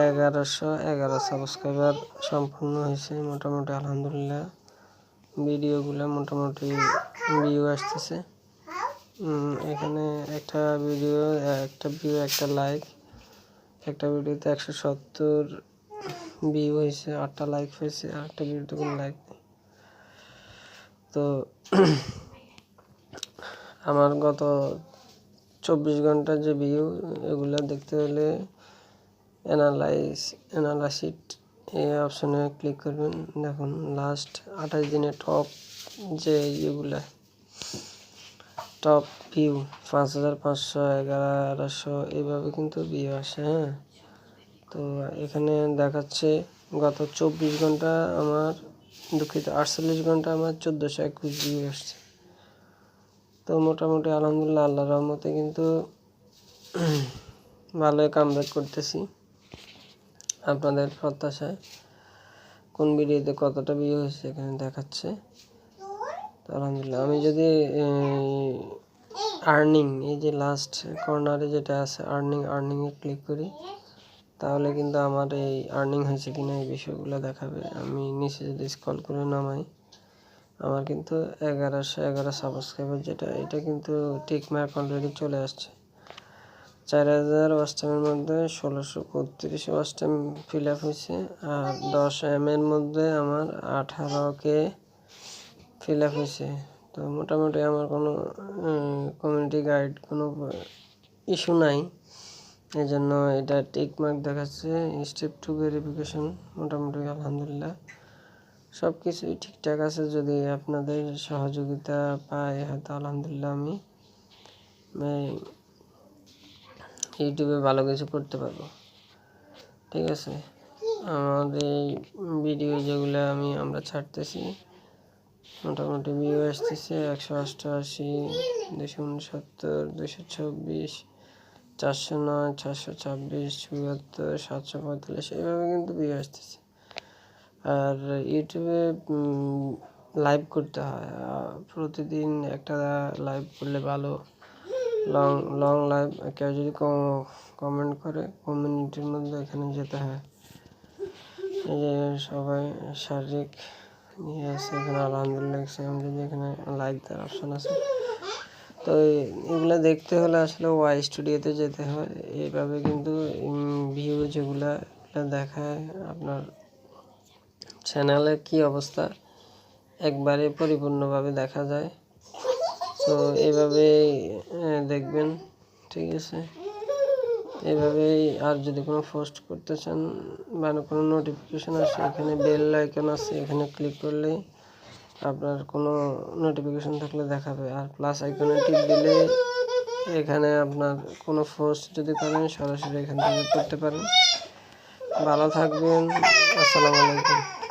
এগারোশো এগারো সাবস্ক্রাইবার সম্পূর্ণ হয়েছে। মোটামুটি আলহামদুলিল্লাহ ভিডিওগুলো মোটামুটি ভিউ আসতেছে। এখানে একটা ভিডিও একটা ভিউ একটা লাইক একটা ভিডিওতে একশো সত্তর ভিউ হয়েছে, আটটা লাইক হয়েছে একটা ভিডিওতে কোনো লাইক নেই। তো আমার গত চব্বিশ ঘণ্টার যে ভিউ এগুলো দেখতে হলে অ্যানালাইজ অ্যানালাইসিট এই অপশনে ক্লিক করবেন। দেখুন লাস্ট আঠাশ দিনে টপ যে ইয়েগুলা টপ ভিউ পাঁচ হাজার পাঁচশো এগারোশো এইভাবে কিন্তু ভিউ আসে হ্যাঁ? তো এখানে দেখাচ্ছে গত চব্বিশ ঘণ্টা আমার দুঃখিত, আটচল্লিশ ঘণ্টা আমার চোদ্দোশো একুশ ভিউ আসছে। তো মোটামুটি আলহামদুলিল্লাহ আল্লাহ রহমতে কিন্তু ভালোই কামব্যাক করতেছি। আপনাদের প্রত্যাশায় কোন ভিডিওতে কতটা ভিউ হয়েছে এখানে দেখাচ্ছে। আলহামদুলিল্লাহ, আমি যদি আর্নিং এই যে লাস্ট কর্নারে যেটা আছে আর্নিং আর্নিংয়ে ক্লিক করি, তাহলে কিন্তু আমার এই আর্নিং হয়েছে কিনা এই বিষয়গুলো দেখাবে। আমি নিচে যদি স্কল করে নামাই, আমার কিন্তু এগারোশো এগারো সাবস্ক্রাইবার যেটা, এটা কিন্তু টিক মার্ক অলরেডি চলে আসছে। চার হাজার ওয়াস্টামের মধ্যে ষোলোশো বত্রিশ ওয়াস্টাম ফিল আপ হয়েছে আর দশ এম এর মধ্যে আমার আঠারো কে ফিল আপ হয়েছে। তো মোটামুটি আমার কোনো কমিউনিটি গাইড কোনো ইস্যু নাই। এই জন্য এটা টিক মার্ক দেখাচ্ছে। স্টেপ টু ভেরিফিকেশন মোটামুটি আলহামদুলিল্লাহ। সব কিছুই ঠিকঠাক আছে যদি আপনাদের সহযোগিতা পাই হয়তো আলহামদুলিল্লাহ আমি ইউটিউবে ভালো কিছু করতে পারব। ঠিক আছে? আমার এই ভিডিও যেগুলো আমি, আমরা ছাড়তেছি, মোটামুটি ভিউ আসতেছে একশো অষ্টআশি দুশো উনসত্তর, দুশো চব্বিশ, চারশো নয়, চারশো ছাব্বিশ, চুয়াত্তর, সাতশো পঁয়তাল্লিশ, এইভাবে কিন্তু ভিউ আসতেছে। আর ইউটিউবে লাইভ করতে হয়। প্রতিদিন একটা লাইভ করলে ভালো। লং লং লাইভ কেউ যদি কমেন্ট করে কমিউনিটির মধ্যে এখানে যেতে হয়। এই যে সবাই শারীরিক নিয়ে আছে এখানে, আলহামদুলিল্লাহ আমি যদি এখানে লাইক দেওয়ার অপশান আছে। তো এগুলো দেখতে হলে আসলে ওয়াই স্টুডিওতে যেতে হয়। এইভাবে কিন্তু ভিউ যেগুলো দেখায় আপনার চ্যানেলের কি অবস্থা, একবারে পরিপূর্ণভাবে দেখা যায়। তো এভাবে দেখবেন, ঠিক আছে? এভাবেই আর যদি কোনো পোস্ট করতে চান বা কোনো নোটিফিকেশান আসে, এখানে বেল আইকন আছে, এখানে ক্লিক করলে আপনার কোনো নোটিফিকেশান থাকলে দেখাবে। আর প্লাস আইকনে টিপ দিলে এখানে আপনার কোনো পোস্ট যদি করেন, সরাসরি এখান থেকে করতে পারেন। ভালো থাকবেন, আসসালামু আলাইকুম।